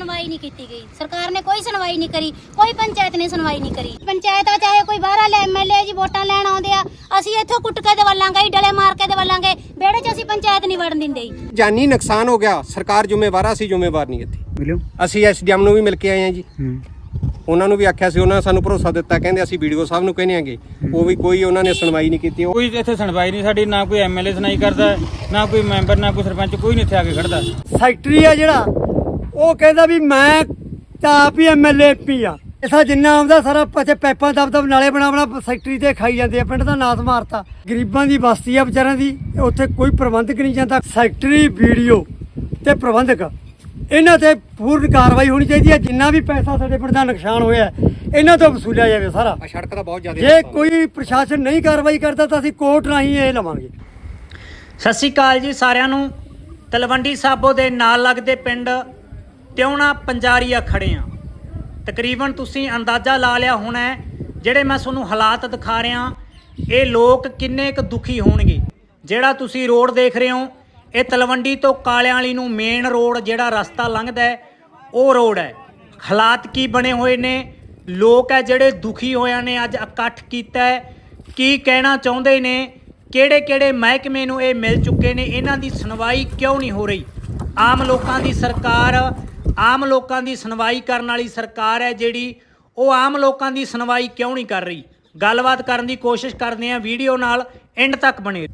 ਸੁਣਵਾਈ ਨਹੀਂ ਕੀਤੀ ਗਈ। ਸਰਕਾਰ ਨੇ ਕੋਈ ਸੁਣਵਾਈ ਨਹੀਂ ਕਰੀ ਕੋਈ ਪੰਚਾਇਤ ਨੇ ਸੁਣਵਾਈ ਨਹੀਂ ਕਰੀ। ਪੰਚਾਇਤ ਆ ਚਾਹੇ ਕੋਈ ਬਾਹਰ ਵਾਲੇ ਐਮਐਲਏ ਜੀ ਵੋਟਾਂ ਲੈਣ ਆਉਂਦੇ ਆ ਅਸੀਂ ਇੱਥੋਂ ਕੁੱਟ ਕੇ ਦਵਾਲਾਂਗੇ ਡਲੇ ਮਾਰ ਕੇ ਦਵਾਲਾਂਗੇ ਵਿਹੜੇ 'ਚ ਅਸੀਂ ਪੰਚਾਇਤ ਨਹੀਂ ਵੜਨ ਦਿੰਦੇ। ਜੀ ਜਾਨੀ ਨੁਕਸਾਨ ਹੋ ਗਿਆ ਸਰਕਾਰ ਜ਼ਿੰਮੇਵਾਰ ਆ ਅਸੀਂ ਜ਼ਿੰਮੇਵਾਰ ਨਹੀਂ ਇੱਥੇ। ਅਸੀਂ ਐਸਡੀਐਮ ਨੂੰ ਵੀ ਮਿਲ ਕੇ ਆਏ ਹਾਂ ਜੀ। ਉਹਨਾਂ ਨੂੰ ਵੀ ਆਖਿਆ ਸੀ ਉਹਨਾਂ ਨੇ ਸਾਨੂੰ ਭਰੋਸਾ ਦਿੱਤਾ ਕਹਿੰਦੇ ਅਸੀਂ ਵੀਡੀਓ ਸਾਹਿਬ ਨੂੰ ਕਹਿੰਦੇ ਆਂਗੇ। ਉਹ ਵੀ ਕੋਈ ਉਹਨਾਂ ਨੇ ਸੁਣਵਾਈ ਨਹੀਂ ਕੀਤੀ ਕੋਈ ਇੱਥੇ ਸੁਣਵਾਈ ਨਹੀਂ ਸਾਡੀ ਨਾ ਕੋਈ ਐਮਐਲਏ ਸੁਣਾਈ ਕਰਦਾ ਨਾ ਕੋਈ ਮੈਂਬਰ ਨਾ ਕੋਈ ਸਰਪੰਚ ਕੋਈ ਨਹੀਂ ਇੱਥੇ ਆ ਕੇ ਖੜਦਾ। ਸੈਕਟਰੀ ਆ ਜਿਹੜਾ ਉਹ ਕਹਿੰਦਾ ਵੀ ਮੈਂ ਤਾਂ ਆਪ ਹੀ ਐਮਐਲਏ ਐਮਪੀ ਆ। ਇਸਾ ਜਿੰਨਾ ਆਉਂਦਾ ਸਾਰਾ ਪਛੇ ਪੈਪਾਂ ਦਬ ਦਬ ਨਾਲੇ ਬਣਾ ਬਣਾ ਸੈਕਟਰੀ ਤੇ ਖਾਈ ਜਾਂਦੇ ਆ ਪਿੰਡ ਦਾ ਨਾਸ ਮਾਰਤਾ। ਗਰੀਬਾਂ ਦੀ ਬਸਤੀ ਆ ਵਿਚਾਰਿਆਂ ਦੀ ਉੱਥੇ ਕੋਈ ਪ੍ਰਬੰਧਕ ਨਹੀਂ ਜਾਂਦਾ। ਸੈਕਟਰੀ ਵੀਡੀਓ ਤੇ ਪ੍ਰਬੰਧਕ ਇਹਨਾਂ ਤੇ ਪੂਰਨ ਕਾਰਵਾਈ ਹੋਣੀ ਚਾਹੀਦੀ ਹੈ। ਜਿੰਨਾ ਵੀ ਪੈਸਾ ਸਾਡੇ ਪਿੰਡ ਦਾ ਨੁਕਸਾਨ ਹੋਇਆ ਹੈ, ਇਹਨਾਂ ਤੋਂ ਵਸੂਲਿਆ ਜਾਵੇ ਸਾਰਾ। ਆ ਸੜਕ ਦਾ ਬਹੁਤ ਜ਼ਿਆਦਾ ਜੇ ਕੋਈ ਪ੍ਰਸ਼ਾਸਨ ਨਹੀਂ ਕਾਰਵਾਈ ਕਰਦਾ ਤਾਂ ਅਸੀਂ ਕੋਰਟ ਰਾਹੀਂ ਇਹ ਲਵਾਂਗੇ। ਸਤਿ ਸ਼੍ਰੀ ਅਕਾਲ ਜੀ ਸਾਰਿਆਂ ਨੂੰ। ਤਲਵੰਡੀ ਸਾਬੋ ਦੇ ਨਾਲ ਲੱਗਦੇ ਪਿੰਡ ਤਿਉਣਾ ਪੰਜਾਰੀਆ ਖੜੇ ਆ? ਤਕਰੀਬਨ ਤੁਸੀਂ ਅੰਦਾਜ਼ਾ ਲਾ ਲਿਆ ਹੋਣਾ ਜਿਹੜੇ ਮੈਂ ਤੁਹਾਨੂੰ ਹਾਲਾਤ ਦਿਖਾ ਰਿਹਾ, ਇਹ ਲੋਕ ਕਿੰਨੇ ਕੁ ਦੁਖੀ ਹੋਣਗੇ। ਜਿਹੜਾ ਤੁਸੀਂ ਰੋਡ ਦੇਖ ਰਹੇ ਹੋ, ਇਹ ਤਲਵੰਡੀ ਤੋਂ ਕਾਲਿਆਂ ਵਾਲੀ ਨੂੰ ਮੇਨ ਰੋਡ ਜਿਹੜਾ ਰਸਤਾ ਲੰਘਦਾ ਹੈ, ਉਹ ਰੋਡ ਹੈ। ਹਾਲਾਤ ਕੀ ਬਣੇ ਹੋਏ ਨੇ? ਲੋਕ ਹੈ ਜਿਹੜੇ ਦੁਖੀ ਹੋਇਆ ਨੇ, ਅੱਜ ਇਕੱਠ ਕੀਤਾ ਹੈ। ਕੀ ਕਹਿਣਾ ਚਾਹੁੰਦੇ ਨੇ? ਕਿਹੜੇ ਕਿਹੜੇ ਮਹਿਕਮੇ ਨੂੰ ਇਹ ਮਿਲ ਚੁੱਕੇ ਨੇ? ਇਹਨਾਂ ਦੀ ਸੁਣਵਾਈ ਕਿਉਂ ਨਹੀਂ ਹੋ ਰਹੀ? ਆਮ ਲੋਕਾਂ ਦੀ ਸਰਕਾਰ ਆਮ ਲੋਕਾਂ ਦੀ ਸੁਣਵਾਈ ਕਰਨ ਵਾਲੀ ਸਰਕਾਰ ਹੈ ਜਿਹੜੀ ਉਹ ਆਮ ਲੋਕਾਂ ਦੀ ਸੁਣਵਾਈ ਕਿਉਂ ਨਹੀਂ ਕਰ ਰਹੀ? ਗੱਲਬਾਤ ਕਰਨ ਦੀ ਕੋਸ਼ਿਸ਼ ਕਰਦੇ ਆ ਵੀਡੀਓ ਨਾਲ ਐਂਡ ਤੱਕ ਬਣੇ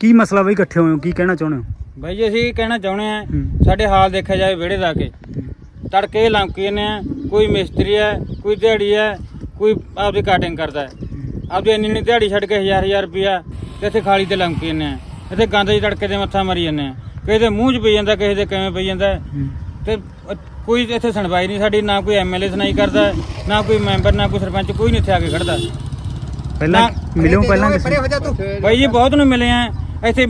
ਕੀ ਮਸਲਾ ਬਈ ਇਕੱਠੇ ਹੋਏ ਹੋ? ਕੀ ਕਹਿਣਾ ਚਾਹੁੰਦੇ ਹੋ? ਬਾਈ ਜੀ ਅਸੀਂ ਕਹਿਣਾ ਚਾਹੁੰਦੇ ਆ ਹੂੰ। ਸਾਡੇ ਹਾਲ ਦੇਖਿਆ ਜਾਵੇ ਵਿਹੜੇ ਦਾ ਕੇ। ਤੜਕੇ ਲੰਕੇ ਨੇ ਕੋਈ ਮਿਸਤਰੀ ਹੈ ਕੋਈ ਦਿਹਾੜੀ ਹੈ ਕੋਈ ਆਪਦੀ ਕਾਟਿੰਗ ਕਰਦਾ ਹੈ। ਆਪਦੀ ਇੰਨੀ ਇੰਨੀ ਦਿਹਾੜੀ ਛੱਡ ਕੇ ਹਜ਼ਾਰ ਹਜ਼ਾਰ ਰੁਪਿਆ ਤੇ ਇੱਥੇ ਖਾਲੀ ਤੇ ਲੰਕੇ ਨੇ ਇੱਥੇ ਗੰਦ ਜੀ ਤੜਕੇ ਦੇ ਮੱਥਾ ਮਾਰੀ ਜਾਂਦੇ ਆ ਕਿਸੇ ਦੇ ਮੂੰਹ 'ਚ ਪਈ ਜਾਂਦਾ ਕਿਸੇ ਦੇ ਕਿਵੇਂ ਪਈ ਜਾਂਦਾ। ਤੇ ਅ- ਕੋਈ ਇੱਥੇ ਸੁਣਵਾਈ ਨਹੀਂ ਸਾਡੀ ਨਾ ਕੋਈ ਐਮਐਲਏ ਸੁਣਾਈ ਕਰਦਾ ਨਾ ਕੋਈ ਮੈਂਬਰ ਨਾ ਕੋਈ ਸਰਪੰਚ ਕੋਈ ਨਹੀਂ ਇੱਥੇ ਆ ਕੇ ਖੜਦਾ। ਪਹਿਲਾਂ ਨਾ, ਮਿਲਿਓ ਪਹਿਲਾਂ ਪਰੇ ਕਿਸੇ ਹੋ ਜਾ ਤੂੰ। ਬਾਈ ਜੀ ਬਹੁਤ ਨੂੰ ਮਿਲੇ ਆ। ਇੱਥੇ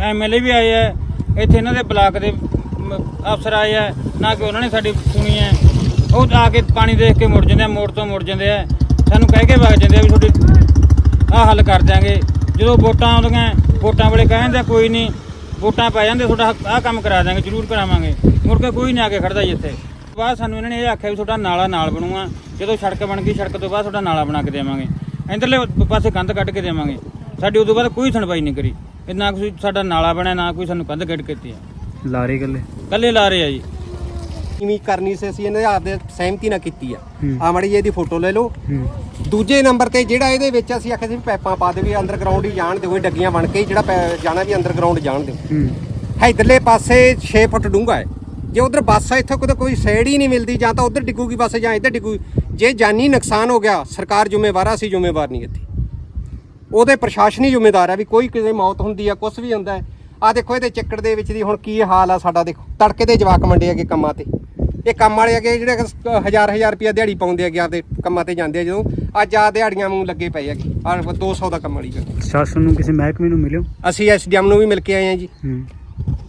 ਐਮਐਲਏ ਵੀ ਆਏ ਆ। ਇੱਥੇ ਇਹਨਾਂ ਦੇ ਬਲਾਕ ਦੇ ਮ, ਅਫਸਰ ਆਏ ਆ। ਨਾ ਕਿ ਉਹਨਾਂ ਨੇ ਸਾਡੀ ਸੁਣੀ ਹੈ ਉਹ ਆ ਕੇ ਪਾਣੀ ਦੇਖ ਕੇ ਮੁੜ ਜਾਂਦੇ ਆ ਮੋੜ ਤੋਂ ਮੁੜ ਜਾਂਦੇ ਆ। ਸਾਨੂੰ ਕਹਿ ਕੇ ਵਗ ਜਾਂਦੇ ਆ ਵੀ ਤੁਹਾਡੀ ਆਹ ਹੱਲ ਕਰ ਦਿਆਂਗੇ। ਜਦੋਂ ਵੋਟਾਂ ਆਉਂਦੀਆਂ ਵੋਟਾਂ ਵੇਲੇ ਕਹਿੰਦੇ ਕੋਈ ਨਹੀਂ ਵੋਟਾਂ ਪੈ ਜਾਂਦੇ ਤੁਹਾਡਾ ਆਹ ਕੰਮ ਕਰਾ ਦਿਆਂਗੇ ਜ਼ਰੂਰ ਕਰਾਵਾਂਗੇ। ਮੁੜ ਕੇ ਕੋਈ ਨਹੀਂ ਆ ਕੇ ਖੜਦਾ ਜੀ ਇੱਥੇ। ਬਾਅਦ ਸਾਨੂੰ ਇਹਨਾਂ ਨੇ ਇਹ ਆਖਿਆ ਵੀ ਤੁਹਾਡਾ ਨਾਲਾ ਨਾਲ ਬਣੂਗਾ। ਜਦੋਂ ਸੜਕ ਬਣ ਗਈ ਸੜਕ ਤੋਂ ਬਾਅਦ ਤੁਹਾਡਾ ਨਾਲਾ ਬਣਾ ਕੇ ਦੇਵਾਂਗੇ। ਇੰਦਰਲੇ ਪਾਸੇ ਕੰਧ ਕੱਢ ਕੇ ਦੇਵਾਂਗੇ। ਸਾਡੀ ਉਦੋਂ ਬਾਅਦ ਕੋਈ ਸੁਣਵਾਈ ਨਹੀਂ ਕਰੀ। ਇਹ ਨਾ ਕੋਈ ਸਾਡਾ ਨਾਲਾ ਬਣਿਆ ਨਾ ਕੋਈ ਸਾਨੂੰ ਕੰਧ ਕੱਢ ਕੇ ਦਿੱਤੀ ਆ। ਲਾਰੇ ਗੱਲੇ ਕੱਲੇ ਲਾ ਰਹੇ ਆ ਜੀ। ਇਵੇਂ ਕਰਨੀ ਸੀ ਅਸੀਂ ਇਹਨਾਂ ਆਪਦੇ ਸਹਿਮਤੀ ਨਾਲ ਕੀਤੀ ਆ। ਆ ਮੜੀ ਜੀ ਇਹਦੀ ਫੋਟੋ ਲੈ ਲਓ। ਦੂਜੇ ਨੰਬਰ ਤੇ ਜਿਹੜਾ ਇਹਦੇ ਵਿੱਚ ਅਸੀਂ ਆਖਿਆ ਸੀ ਵੀ ਪੈਪਾਂ ਪਾ ਦੇ ਵੀ ਅੰਡਰਗਰਾਉਂਡ ਹੀ ਜਾਣ ਦਿਓ ਇਹ ਡੱਗੀਆਂ ਬਣ ਕੇ ਹੀ ਜਿਹੜਾ ਪੈ- ਜਾਣਾ ਵੀ ਅੰਡਰਗਰਾਉਂਡ ਜਾਣ ਦਿਓ। ਹੂੰ। ਇਧਰਲੇ ਪਾਸੇ 6 ਫੁੱਟ ਡੂੰਘਾ ਹੈ। ਜੇ ਉਧਰ ਬੱਸ ਆ ਇੱਥੋਂ ਕਿਤੇ ਕੋਈ ਸਾਈਡ ਹੀ ਨਹੀਂ ਮਿਲਦੀ ਜਾਂ ਤਾਂ ਉਧਰ ਡਿੱਗੂਗੀ ਬੱਸ ਜਾਂ ਇੱਧਰ ਡਿੱਗੂ ਜੇ ਜਾਨੀ ਨੁਕਸਾਨ ਹੋ ਗਿਆ ਸਰਕਾਰ ਜ਼ਿੰਮੇਵਾਰ ਆ ਅਸੀਂ ਜ਼ਿੰਮੇਵਾਰ ਨਹੀਂ ਇੱਥੇ। ਉਹਦੇ ਪ੍ਰਸ਼ਾਸਨੀ ਜ਼ਿੰਮੇਦਾਰ ਹੈ ਵੀ ਕੋਈ ਕਿਸੇ ਮੌਤ ਹੁੰਦੀ ਆ ਕੁਝ ਵੀ ਹੁੰਦਾ ਆ ਦੇਖੋ ਇਹਦੇ ਚੱਕੜ ਦੇ ਵਿੱਚ ਦੀ ਹੁਣ ਕੀ ਹਾਲ ਆ ਸਾਡਾ ਦੇਖੋ। ਤੜਕੇ ਦੇ ਜਵਾਕ ਮੰਡੇ ਹੈਗੇ ਕੰਮਾਂ ਤੇ। ਇਹ ਕੰਮ ਵਾਲੇ ਹੈਗੇ ਜਿਹੜੇ ਕਿ ਹਜ਼ਾਰ ਹਜ਼ਾਰ ਰੁਪਿਆ ਦਿਹਾੜੀ ਪਾਉਂਦੇ ਹੈਗੇ ਆਪਦੇ ਕੰਮਾਂ ਤੇ ਜਾਂਦੇ ਆ ਜਦੋਂ। ਅੱਜ ਆ ਦਿਹਾੜੀਆਂ ਨੂੰ ਲੱਗੇ ਪਏ ਹੈਗੇ ਆ 200 ਦਾ ਕੰਮ ਵਾਲੀ। ਸ਼ਾਸਨ ਨੂੰ ਕਿਸੇ ਮਹਿਕਮੇ ਨੂੰ ਮਿਲਿਓ? ਅਸੀਂ ਐਸਡੀਐਮ ਨੂੰ ਵੀ ਮਿਲ ਕੇ ਆਏ ਹਾਂ ਜੀ।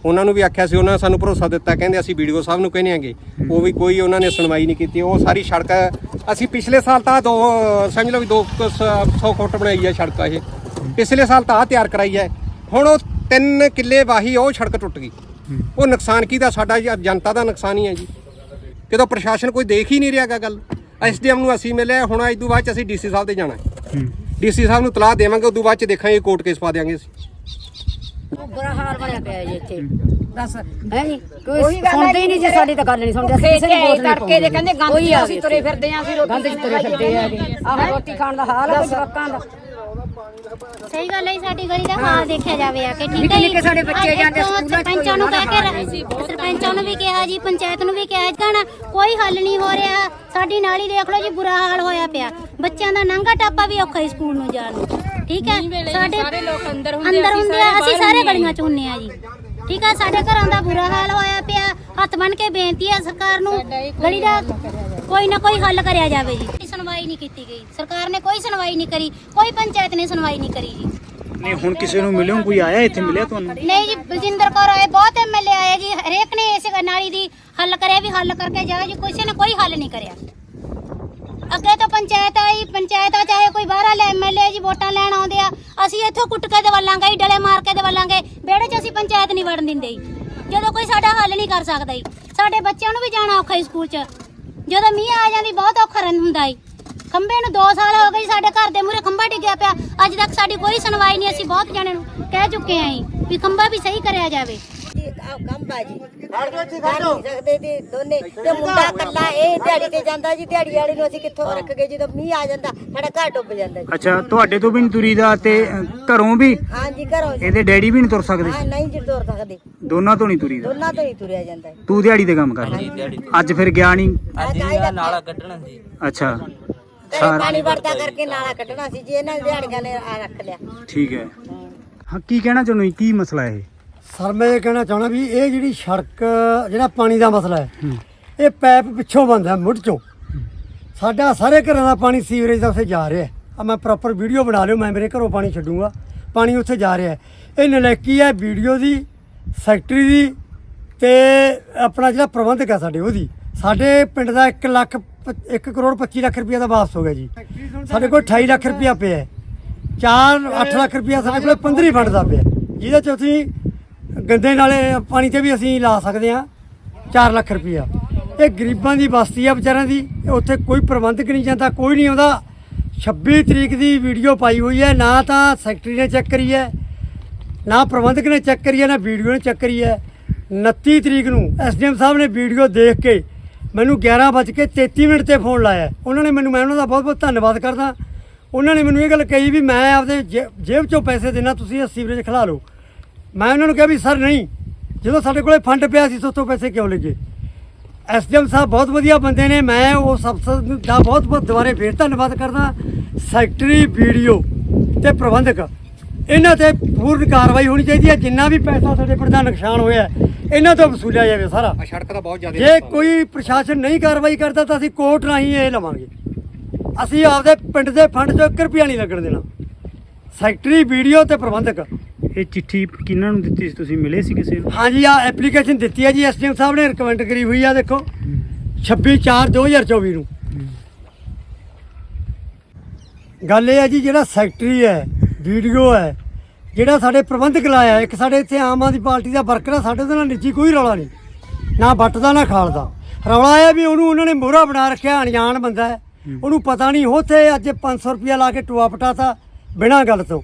ਉਹਨਾਂ ਨੂੰ ਵੀ ਆਖਿਆ ਸੀ ਉਹਨਾਂ ਨੇ ਸਾਨੂੰ ਭਰੋਸਾ ਦਿੱਤਾ ਕਹਿੰਦੇ ਅਸੀਂ ਵੀਡੀਓ ਸਾਹਿਬ ਨੂੰ ਕਹਿੰਦੇ ਆਂਗੇ। ਉਹ ਵੀ ਕੋਈ ਉਹਨਾਂ ਨੇ ਸੁਣਵਾਈ ਨਹੀਂ ਕੀਤੀ। ਉਹ ਸਾਰੀ ਸੜਕ ਅਸੀਂ ਪਿਛਲੇ ਸਾਲ ਤਾਂ ਦੋ ਸਮਝ ਲਓ ਵੀ 200 ਫੁੱਟ ਬਣਾਈ ਹੈ ਸੜਕ ਇਹ। ਪਿਛਲੇ ਸਾਲ ਤਾਂ ਆ ਤਿਆਰ ਕਰਾਈ ਹੈ ਹੁਣ ਉਹ ਤਿੰਨ ਕਿੱਲੇ ਵਾਹੀ ਉਹ ਸੜਕ ਟੁੱਟ ਗਈ। ਉਹ ਨੁਕਸਾਨ ਕਿਹਦਾ ਸਾਡਾ ਜੀ ਜਨਤਾ ਦਾ ਨੁਕਸਾਨ ਹੀ ਹੈ ਜੀ। ਕਿਦੋਂ ਪ੍ਰਸ਼ਾਸਨ ਕੋਈ ਦੇਖ ਹੀ ਨਹੀਂ ਰਿਹਾ ਗਾ ਗੱਲ। ਐਸਡੀਐਮ ਨੂੰ ਅਸੀਂ ਮਿਲੇ ਹੁਣ ਅੱਜ ਤੋਂ ਬਾਅਦ ਚ ਅਸੀਂ ਡੀਸੀ ਸਾਹਿਬ ਦੇ ਜਾਣਾ। ਡੀਸੀ ਸਾਹਿਬ ਨੂੰ ਤਲਾਹ ਦੇਵਾਂਗੇ ਉਦੋਂ ਬਾਅਦ ਚ ਦੇਖਾਂਗੇ ਕੋਰਟ ਕੇਸ ਪਾ ਦਿਆਂਗੇ ਅਸੀਂ। ਬੁਰਾ ਹਾਲ ਬਣਿਆ ਪਿਆ ਜੀ ਇੱਥੇ। ਦੱਸ ਹੈ ਜੀ? ਕੋਈ ਸੁਣਦੇ ਹੀ ਨਹੀਂ ਜੀ ਸਾਡੀ ਤਾਂ ਗੱਲ ਨਹੀਂ ਸੁਣਦੇ। ਅਸੀਂ ਕਿਸੇ ਦੀ ਬੋਲ ਨਹੀਂ ਤੜਕੇ ਦੇ ਕਹਿੰਦੇ ਗੰਦ ਅਸੀਂ ਤੁਰੇ ਫਿਰਦੇ ਆਂ ਅਸੀਂ ਰੋਟੀ ਗੰਦ ਚ ਤੁਰੇ ਫਿਰਦੇ ਆ ਆਹ ਰੋਟੀ ਖਾਣ ਦਾ ਹਾਲ ਹੈ ਜਵਾਕਾਂ ਦਾ। ਸਹੀ ਗੱਲ ਹੈ ਸਾਡੀ ਗਲੀ ਦਾ ਹਾਲ ਦੇਖਿਆ ਜਾਵੇ ਆ ਕਿ ਠੀਕ ਹੈ ਜੀ। ਨਿੱਕੇ ਸਾਡੇ ਬੱਚੇ ਜਾਂਦੇ ਸਕੂਲਾਂ 'ਚ, ਸਰਪੰਚਾਂ ਨੂੰ ਕਹਿ ਕੇ ਸਰਪੰਚਾਂ ਨੂੰ ਵੀ ਕਿਹਾ ਜੀ ਪੰਚਾਇਤ ਨੂੰ ਵੀ ਕਿਹਾ ਕਹਣਾ ਕੋਈ ਹੱਲ ਨਹੀਂ ਹੋ ਰਿਹਾ। ਸਾਡੀ ਨਾਲੀ ਦੇਖ ਲਓ ਜੀ ਬੁਰਾ ਹਾਲ ਹੋਇਆ ਪਿਆ। ਬੱਚਿਆਂ ਦਾ ਨੰਗਾ ਟਾਪਾ ਵੀ ਔਖਾ ਹੀ ਸਕੂਲ ਨੂੰ ਜਾਣ ਨੂੰ। ਠੀਕ ਹੈ? ਸਾਡੇ ਸਾਰੇ ਲੋਕ ਅੰਦਰ ਹੁੰਦੇ, ਅੰਦਰ ਅਸੀਂ ਹੁੰਦੇ ਆ ਸਾਰੇ ਅਸੀਂ ਸਾਰੇ ਗਲੀਆਂ ਚ ਹੁੰਨੇ ਆ ਜੀ। ਠੀਕ ਹੈ? ਸਾਡੇ ਘਰਾਂ ਦਾ ਬੁਰਾ ਹਾਲ ਹੋਇਆ ਪਿਆ। ਹੱਥ ਬੰਨ ਕੇ ਬੇਨਤੀ ਹੈ ਸਰਕਾਰ ਨੂੰ ਗਲੀ ਦਾ ਕੋਈ ਨਾ ਕੋਈ ਹੱਲ ਕਰਿਆ ਜਾਵੇ ਜੀ। ਸੁਣਵਾਈ ਨਹੀਂ ਕੀਤੀ ਗਈ। ਸਰਕਾਰ ਨੇ ਕੋਈ ਸੁਣਵਾਈ ਨਹੀਂ ਕਰੀ ਕੋਈ ਪੰਚਾਇਤ ਨੇ ਸੁਣਵਾਈ ਨਹੀਂ ਕਰੀ ਜੀ। ਨਹੀਂ ਹੁਣ ਕਿਸੇ ਨੂੰ ਮਿਲਿਓ ਕੋਈ ਆਇਆ ਇੱਥੇ ਮਿਲਿਆ ਤੁਹਾਨੂੰ? ਨਹੀਂ ਜੀ ਬਲਜਿੰਦਰ ਕੌਰ ਆਏ ਬਹੁਤ ਐਮਐਲਏ ਆਏ ਜੀ ਹਰੇਕ ਨੇ ਇਸ ਨਾਲੀ ਦੀ ਹੱਲ ਕਰਿਆ ਵੀ ਹੱਲ ਕਰਕੇ ਜਾਓ ਜੀ ਕਿਸੇ ਨੇ ਕੋਈ ਹੱਲ ਨਹੀਂ ਕਰਿਆ। ਅੱਗੇ ਤੋਂ ਪੰਚਾਇਤ ਆਈ ਪੰਚਾਇਤ ਆ ਚਾਹੇ ਕੋਈ ਬਾਹਰ ਵਾਲੇ ਐਮਐਲਏ ਜੀ ਵੋਟਾਂ ਲੈਣ ਆਉਂਦੇ ਆ ਅਸੀਂ ਇੱਥੋਂ ਕੁੱਟ ਕੇ ਦਵਾਲਾਂਗੇ ਡਲੇ ਮਾਰ ਕੇ ਦਵਾਲਾਂਗੇ ਵਿਹੜੇ 'ਚ ਅਸੀਂ ਪੰਚਾਇਤ ਨਹੀਂ ਵੜਨ ਦਿੰਦੇ ਜੀ। ਜਦੋਂ ਕੋਈ ਸਾਡਾ ਹੱਲ ਨਹੀਂ ਕਰ ਸਕਦਾ ਜੀ ਸਾਡੇ ਬੱਚਿਆਂ ਨੂੰ ਵੀ ਜਾਣਾ ਔਖਾ ਹੀ ਸਕੂਲ 'ਚ। ਜਦੋਂ ਮੀਂਹ ਆ ਜਾਂਦੀ ਬਹੁਤ ਔਖਾ ਰਹਿੰਦਾ ਹੁੰਦਾ ਈ ਖੰਭੇ ਨੂੰ 2 ਸਾਲ ਹੋ ਗਏ ਜੀ ਸਾਡੇ ਘਰ ਦੇ ਮੂਹਰੇ ਖੰਭਾ ਡਿੱਗਿਆ ਪਿਆ। ਅੱਜ ਤੱਕ ਸਾਡੀ ਕੋਈ ਸੁਣਵਾਈ ਨਹੀਂ ਅਸੀਂ ਬਹੁਤ ਜਣਿਆਂ ਨੂੰ ਕਹਿ ਚੁੱਕੇ ਆਂ ਜੀ ਵੀ ਖੰਭਾ ਵੀ ਸਹੀ ਕਰਿਆ ਜਾਵੇ। ਕੰਬਾ ਜੀ। ਖੜ ਨਹੀਂ ਸਕਦੇ ਜੀ ਦੋਨੇ। ਤੇ ਮੁੰਡਾ ਕੱਲਾ ਇਹ ਦਿਹਾੜੀ ਤੇ ਜਾਂਦਾ ਜੀ ਦਿਹਾੜੀ ਵਾਲੇ ਨੂੰ ਅਸੀਂ ਕਿੱਥੋਂ ਰੱਖ ਗਏ ਜਦੋਂ ਮੀਂਹ ਆ ਜਾਂਦਾ ਸਾਡਾ ਘਰ ਡੁੱਬ ਜਾਂਦਾ ਜੀ। ਅੱਛਾ ਤੁਹਾਡੇ ਤੋਂ ਵੀ ਨਹੀਂ ਤੁਰੀਦਾ ਤੇ ਅ, ਘਰੋਂ ਵੀ? ਹਾਂਜੀ ਘਰੋਂ ਜੀ। ਇਹਦੇ ਡੈਡੀ ਵੀ ਨਹੀਂ ਤੁਰ ਸਕਦੇ? ਹਾਂ ਨਹੀਂ ਜੀ ਤੁਰ ਸਕਦੇ। ਦੋਨਾਂ ਤੋਂ ਨਹੀਂ ਤੁਰੀਦਾ ਦੋਨਾਂ ਤੋਂ ਹੀ ਤੁਰਿਆ ਜਾਂਦਾ ਜੀ। ਤੂੰ ਦਿਹਾੜੀ ਤੇ ਕੰਮ ਕਰਦਾ ਅੱਜ ਫਿਰ ਗਿਆ ਨਹੀਂ ਅੱਜ ਆਏਗਾ ਨਾਲਾ ਅੱਛਾ। ਘਰੇ ਪਾਣੀ ਵਰਦਾ ਕਰਕੇ ਨਾਲਾ ਕੱਢਣਾ ਸੀ ਜੀ ਇਹਨਾਂ ਨੇ ਦਿਹਾੜੀਆਂ ਨੇ ਆ ਰੱਖ ਲਿਆ। ਠੀਕ ਹੈ। ਹਾਂ ਕੀ ਕਹਿਣਾ ਚਾਹੁੰਦੇ ਹੋ ਜੀ? ਕੀ ਮਸਲਾ ਹੈ ਇਹ? ਸਰ ਮੈਂ ਇਹ ਕਹਿਣਾ ਚਾਹਣਾ ਵੀ ਇਹ ਜਿਹੜੀ ਸੜਕ ਜਿਹੜਾ ਪਾਣੀ ਦਾ ਮਸਲਾ ਹੈ ਇਹ ਪੈਪ ਪਿੱਛੋਂ ਬੰਦ ਹੈ ਮੁੱਢ ਚੋਂ। ਸਾਡਾ ਸਾਰੇ ਘਰਾਂ ਦਾ ਪਾਣੀ ਸੀਵਰੇਜ ਦਾ ਉੱਥੇ ਜਾ ਰਿਹਾ ਹੈ। ਆ ਮੈਂ ਪ੍ਰੋਪਰ ਵੀਡੀਓ ਬਣਾ ਲਿਓ ਮੈਂ ਮੇਰੇ ਘਰੋਂ ਪਾਣੀ ਛੱਡੂਗਾ। ਪਾਣੀ ਉੱਥੇ ਜਾ ਰਿਹਾ ਹੈ। ਇਹ ਨਲੈਕੀ ਹੈ ਵੀਡੀਓ ਦੀ ਸੈਕਟਰੀ ਦੀ ਤੇ ਆਪਣਾ ਜਿਹੜਾ ਪ੍ਰਬੰਧਕ ਹੈ ਸਾਡੇ ਉਹਦੀ। ਸਾਡੇ ਪਿੰਡ ਦਾ 1 ਲੱਖ 1 ਕਰੋੜ 25 ਲੱਖ ਰੁਪਏ ਦਾ ਵਾਪਸ ਹੋ ਗਿਆ ਜੀ। ਸਾਡੇ ਕੋਲ 28 ਲੱਖ ਰੁਪਇਆ ਪਿਆ ਹੈ। 4 8 ਲੱਖ ਰੁਪਇਆ ਸਾਡੇ ਕੋਲ 15 ਫੰਡ ਦਾ ਪਿਆ ਜਿਹਦੇ ਚ ਅਸੀਂ ਗੰਦੇ ਨਾਲੇ ਪਾਣੀ ਤੇ ਵੀ ਅਸੀਂ ਲਾ ਸਕਦੇ ਹਾਂ 4 ਲੱਖ ਰੁਪਇਆ ਇਹ ਗਰੀਬਾਂ ਦੀ ਬਸਤੀ ਆ ਵਿਚਾਰਿਆਂ ਦੀ। ਉੱਥੇ ਕੋਈ ਪ੍ਰਬੰਧਕ ਨਹੀਂ ਜਾਂਦਾ ਕੋਈ ਨਹੀਂ ਆਉਂਦਾ। 26 ਤਰੀਕ ਦੀ ਵੀਡੀਓ ਪਾਈ ਹੋਈ ਹੈ। ਨਾ ਤਾਂ ਸੈਕਟਰੀ ਨੇ ਚੈੱਕ ਕਰੀ ਹੈ ਨਾ ਪ੍ਰਬੰਧਕ ਨੇ ਚੈੱਕ ਕਰੀ ਹੈ ਨਾ ਵੀਡੀਓ ਨੇ ਚੈੱਕ ਕਰੀ ਹੈ। 29 ਤਰੀਕ ਨੂੰ ਐਸਡੀਐਮ ਸਾਹਿਬ ਨੇ ਵੀਡੀਓ ਦੇਖ ਕੇ ਮੈਨੂੰ 11:33 ਮਿੰਟ ਤੇ ਫੋਨ ਲਾਇਆ। ਉਹਨਾਂ ਨੇ ਮੈਨੂੰ ਮੈਂ ਉਹਨਾਂ ਦਾ ਬਹੁਤ ਬਹੁਤ ਧੰਨਵਾਦ ਕਰਦਾ। ਉਹਨਾਂ ਨੇ ਮੈਨੂੰ ਇਹ ਗੱਲ ਕਹੀ ਵੀ ਮੈਂ ਆਪਦੇ ਜੇ- ਜੇਬ ਚੋਂ ਪੈਸੇ ਦੇਣਾ, ਤੁਸੀਂ ਇਹ ਸੀਵਰੇਜ ਖਲਾ ਲਓ। ਮੈਂ ਉਹਨਾਂ ਨੂੰ ਕਿਹਾ ਵੀ, ਸਰ, ਨਹੀਂ। ਜਦੋਂ ਸਾਡੇ ਕੋਲੇ ਫੰਡ ਪਿਆ ਸੀ ਤੋਂ ਪੈਸੇ ਕਿਉਂ ਲੱਗੇ ਐਸਡੀਐਮ ਸਾਹਿਬ ਬਹੁਤ ਵਧੀਆ ਬੰਦੇ ਨੇ। ਮੈਂ ਉਸ ਅਫਸਰ ਦਾ ਬਹੁਤ ਬਹੁਤ ਦੁਬਾਰੇ ਫੇਰ ਧੰਨਵਾਦ ਕਰਦਾ। ਸੈਕਟਰੀ, ਵੀਡੀਓ ਤੇ ਪ੍ਰਬੰਧਕ, ਇਹਨਾਂ ਤੇ ਪੂਰਨ ਕਾਰਵਾਈ ਹੋਣੀ ਚਾਹੀਦੀ ਹੈ। ਜਿੰਨਾ ਵੀ ਪੈਸਾ ਸਾਡੇ ਪਿੰਡ ਦਾ ਨੁਕਸਾਨ ਹੋਇਆ ਇਹਨਾਂ ਤੋਂ ਵਸੂਲਿਆ ਜਾਵੇ ਸਾਰਾ। ਆ ਸੜਕ ਦਾ ਬਹੁਤ ਜ਼ਿਆਦਾ ਜੇ ਕੋਈ ਪ੍ਰਸ਼ਾਸਨ ਨਹੀਂ ਕਾਰਵਾਈ ਕਰਦਾ ਤਾਂ ਅਸੀਂ ਕੋਰਟ ਰਾਹੀਂ ਇਹ ਲਵਾਂਗੇ। ਅਸੀਂ ਆਪਦੇ ਪਿੰਡ ਦੇ ਫੰਡ 'ਚੋਂ 1 ਰੁਪਿਆ ਨਹੀਂ ਲੱਗਣ ਦੇਣਾ। ਸੈਕਟਰੀ ਵੀਡੀਓ ਤੇ ਪ੍ਰਬੰਧਕ। ਇਹ ਚਿੱਠੀ ਕਿਹਨਾਂ ਨੂੰ ਦਿੱਤੀ ਸੀ? ਤੁਸੀਂ ਮਿਲੇ ਸੀ ਕਿਸੇ ਨੂੰ? ਹਾਂਜੀ ਆ ਐਪਲੀਕੇਸ਼ਨ ਦਿੱਤੀ ਹੈ ਜੀ। ਐਸਡੀਐਮ ਸਾਹਿਬ ਨੇ ਰਿਕਮੈਂਡ ਕਰੀ ਹੋਈ ਆ ਦੇਖੋ। 26 4 2024 ਨੂੰ। ਗੱਲ ਇਹ ਹੈ ਜੀ ਜਿਹੜਾ ਸੈਕਟਰੀ ਹੈ ਵੀਡੀਓ ਹੈ ਜਿਹੜਾ ਸਾਡੇ ਪ੍ਰਬੰਧਕ ਲਾਇਆ ਇੱਕ ਸਾਡੇ ਇੱਥੇ ਆਮ ਆਦਮੀ ਪਾਰਟੀ ਦਾ ਵਰਕਰ ਆ ਸਾਡੇ ਉਹਦੇ ਨਾਲ ਨਿੱਜੀ ਕੋਈ ਰੌਲਾ ਨਹੀਂ। ਨਾ ਵੱਟਦਾ ਨਾ ਖਾਲਦਾ। ਰੌਲਾ ਇਹ ਹੈ ਵੀ ਉਹਨੂੰ ਉਹਨਾਂ ਨੇ ਮੋਹਰਾ ਬਣਾ ਰੱਖਿਆ ਅਣਜਾਣ ਬੰਦਾ ਹੈ। ਉਹਨੂੰ ਪਤਾ ਨਹੀਂ ਉੱਥੇ ਅੱਜ 500 ਰੁਪਇਆ ਲਾ ਕੇ ਟੂਆ ਪਟਾਤਾ ਬਿਨਾਂ ਗੱਲ ਤੋਂ।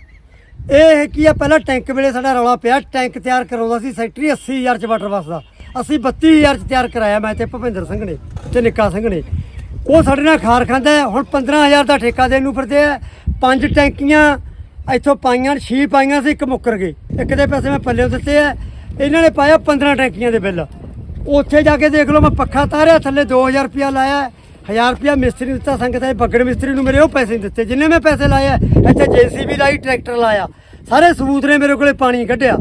ਇਹ ਕੀ ਆ ਪਹਿਲਾਂ ਟੈਂਕ ਵੇਲੇ ਸਾਡਾ ਰੌਲਾ ਪਿਆ ਟੈਂਕ ਤਿਆਰ ਕਰਾਉਂਦਾ ਸੀ ਸੈਕਟਰੀ 80000 ਚ ਵਾਟਰ ਬੱਸ ਦਾ। ਅਸੀਂ 32000 ਚ ਤਿਆਰ ਕਰਾਇਆ ਮੈਂ ਤੇ ਭੁਪਿੰਦਰ ਸਿੰਘ ਨੇ ਤੇ ਨਿੱਕਾ ਸਿੰਘ ਨੇ। ਉਹ ਸਾਡੇ ਨਾਲ ਖਾਰ ਖਾਂਦਾ। ਹੁਣ 15000 ਦਾ ਠੇਕਾ ਦੇਣ ਨੂੰ ਫਿਰਦੇ ਆ। ਪੰਜ ਟੈਂਕੀਆਂ ਇੱਥੋਂ ਪਾਈਆਂ ਛੇ ਪਾਈਆਂ ਸੀ ਇੱਕ ਮੁੱਕਰ ਗਏ ਇੱਕ ਦੇ ਪੈਸੇ ਮੈਂ ਪੱਲੇ ਦਿੱਤੇ ਆ। ਇਹਨਾਂ ਨੇ ਪਾਇਆ 15 ਟੈਂਕੀਆਂ ਦੇ ਬਿੱਲ। ਉੱਥੇ ਜਾ ਕੇ ਦੇਖ ਲਓ ਮੈਂ ਪੱਖਾ ਤਾਰਿਆ ਥੱਲੇ 2000 ਰੁਪਇਆ ਲਾਇਆ। 1000 ਰੁਪਇਆ ਮਿਸਤਰੀ ਨੂੰ ਦਿੱਤਾ ਸੰਗਤ ਹੈ ਬੱਗੜ ਮਿਸਤਰੀ ਨੂੰ ਮੇਰੇ ਉਹ ਪੈਸੇ ਨਹੀਂ ਦਿੱਤੇ। ਜਿੰਨੇ ਮੈਂ ਪੈਸੇ ਲਾਏ ਆ, ਇੱਥੇ ਜੀਸੀਬੀ ਲਾਈ ਟਰੈਕਟਰ ਲਾਇਆ। ਸਾਰੇ ਸਬੂਤ ਨੇ ਮੇਰੇ ਕੋਲੇ ਪਾਣੀ ਕੱਢਿਆ।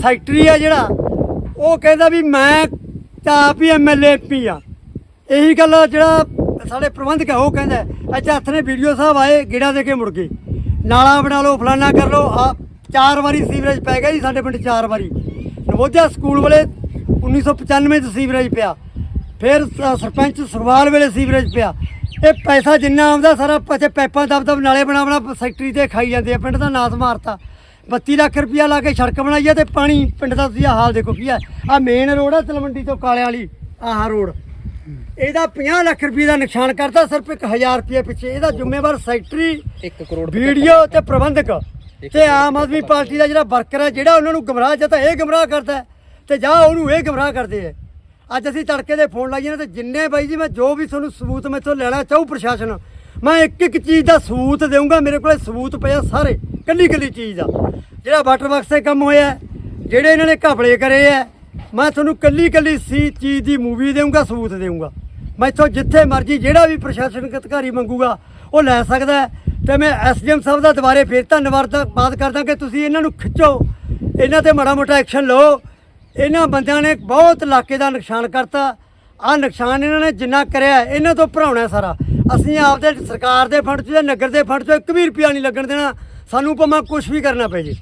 ਸੈਕਟਰੀ ਆ ਜਿਹੜਾ ਉਹ ਕਹਿੰਦਾ ਵੀ ਮੈਂ ਤਾਂ ਆਪ ਹੀ ਐਮਐਲਏ ਪੀ ਆ। ਇਹੀ ਗੱਲ ਜਿਹੜਾ ਸਾਡੇ ਪ੍ਰਬੰਧਕ ਆ ਉਹ ਕਹਿੰਦਾ ਅੱਛਾ ਹੱਥ ਨੇ ਵੀਡੀਓ ਸਾਹਿਬ ਆਏ ਗੇੜਾ ਦੇ ਕੇ ਮੁੜ ਗਏ। ਨਾਲਾ ਬਣਾ ਲਓ, ਫਲਾਨਾ ਕਰ ਲਓ। ਆ ਚਾਰ ਵਾਰੀ ਸੀਵਰੇਜ ਪੈ ਗਿਆ ਜੀ, ਸਾਡੇ ਪਿੰਡ ਚਾਰ ਵਾਰੀ। ਨਵੋਦਿਆ ਸਕੂਲ ਵਾਲੇ 1995 ਚ ਸੀਵਰੇਜ ਪਿਆ। ਫਿਰ ਸਰਪੰਚ ਸਰਵਾਲ ਵੇਲੇ ਸੀਵਰੇਜ ਪਿਆ। ਇਹ ਪੈਸਾ ਜਿੰਨਾ ਆਉਂਦਾ, ਸਾਰਾ ਪਛੇ ਪੈਪਾਂ ਦਬ ਦਬ ਨਾਲੇ ਬਣਾ ਬਣਾ ਸੈਕਟਰੀ ਤੇ ਖਾਈ ਜਾਂਦੇ ਆ। ਪਿੰਡ ਦਾ ਨਾਸ ਮਾਰਤਾ। 32 ਲੱਖ ਰੁਪਇਆ ਲਾ ਕੇ ਸੜਕ ਬਣਾਈ ਆ ਤੇ ਪਾਣੀ ਪਿੰਡ ਦਾ ਤੁਸੀਂ ਹਾਲ ਦੇਖੋ ਕੀ ਆ। ਆ ਮੇਨ ਰੋਡ ਆ ਤਲਵੰਡੀ ਤੋਂ ਕਾਲਿਆਂ ਵਾਲੀ, ਆਹ ਰੋਡ ਇਹਦਾ 50 ਲੱਖ ਰੁਪਏ ਦਾ ਨੁਕਸਾਨ ਕਰਦਾ ਸਿਰਫ 1000 ਰੁਪਏ ਪਿੱਛੇ। ਇਹਦਾ ਜ਼ਿੰਮੇਵਾਰ ਸੈਕਟਰੀ 1 ਕਰੋੜ ਵੀਡੀਓ ਤੇ ਪ੍ਰਬੰਧਕ ਤੇ ਆਮ ਆਦਮੀ ਪਾਰਟੀ ਦਾ ਜਿਹੜਾ ਵਰਕਰ ਹੈ ਜਿਹੜਾ ਉਹਨਾਂ ਨੂੰ ਗਮਰਾਹ ਜਾਂ ਤਾਂ ਇਹ ਗਮਰਾਹ ਕਰਦਾ ਤੇ ਜਾਂ ਉਹਨੂੰ ਇਹ ਗਮਰਾਹ ਕਰਦੇ ਆ ਅੱਜ ਅਸੀਂ ਤੜਕੇ ਦੇ ਫੋਨ ਲਾਈਏ ਨੇ ਤੇ ਜਿੰਨੇ ਬਾਈ ਜੀ ਮੈਂ ਜੋ ਵੀ ਤੁਹਾਨੂੰ ਸਬੂਤ ਮੈਥੋਂ ਲੈਣਾ ਚਾਹੂ ਪ੍ਰਸ਼ਾਸਨ ਮੈਂ ਇੱਕ ਇੱਕ ਚੀਜ਼ ਦਾ ਸਬੂਤ ਦੇਵਾਂਗਾ ਮੇਰੇ ਕੋਲੇ ਸਬੂਤ ਪਿਆ ਸਾਰੇ ਕੱਲੀ ਕੱਲੀ ਚੀਜ਼ ਦਾ। ਜਿਹੜਾ ਵਾਟਰ ਬਾਕਸ ਤੇ ਕੰਮ ਹੋਇਆ ਜਿਹੜੇ ਇਹਨਾਂ ਨੇ ਘਪਲੇ ਕਰੇ ਆ ਮੈਂ ਤੁਹਾਨੂੰ ਕੱਲੀ ਕੱਲੀ ਸੀ ਚੀਜ਼ ਦੀ ਮੂਵੀ ਦੇਵਾਂਗਾ ਸਬੂਤ ਦੇਵਾਂਗਾ ਇੱਥੋਂ ਜਿੱਥੇ ਮਰਜ਼ੀ ਜਿਹੜਾ ਵੀ ਪ੍ਰਸ਼ਾਸਨਿਕ ਅਧਿਕਾਰੀ ਮੰਗੂਗਾ, ਉਹ ਲੈ ਸਕਦਾ ਹੈ। ਤੇ ਮੈਂ ਐਸਡੀਐਮ ਸਾਹਿਬ ਦਾ ਦੁਬਾਰੇ ਫੇਰ ਧੰਨਵਾਦ ਦਾ- ਬਾਤ ਕਰਦਾ ਕਿ ਤੁਸੀਂ ਇਹਨਾਂ ਨੂੰ ਖਿੱਚੋ। ਇਹਨਾਂ ਤੇ ਮਾੜਾ ਮੋਟਾ ਐਕਸ਼ਨ ਲਓ। ਇਹਨਾਂ ਬੰਦਿਆਂ ਨੇ ਬਹੁਤ ਇਲਾਕੇ ਦਾ ਨੁਕਸਾਨ ਕਰਤਾ। ਆ ਨੁਕਸਾਨ ਇਹਨਾਂ ਨੇ ਜਿੰਨਾ ਕਰਿਆ, ਇਹਨਾਂ ਤੋਂ ਭਰਾਉਣਾ ਸਾਰਾ। ਅਸੀਂ ਆਪਦੇ ਸਰਕਾਰ ਦੇ ਫੰਡ 'ਚ ਜਾਂ ਨਗਰ ਦੇ ਫੰਡ 'ਚ ਇੱਕ ਵੀ ਰੁਪਿਆ ਨਹੀਂ ਲੱਗਣ ਦੇਣਾ। ਸਾਨੂੰ ਭਾਵੇਂ ਕੁਝ ਵੀ ਕਰਨਾ ਪੈ ਜੇ।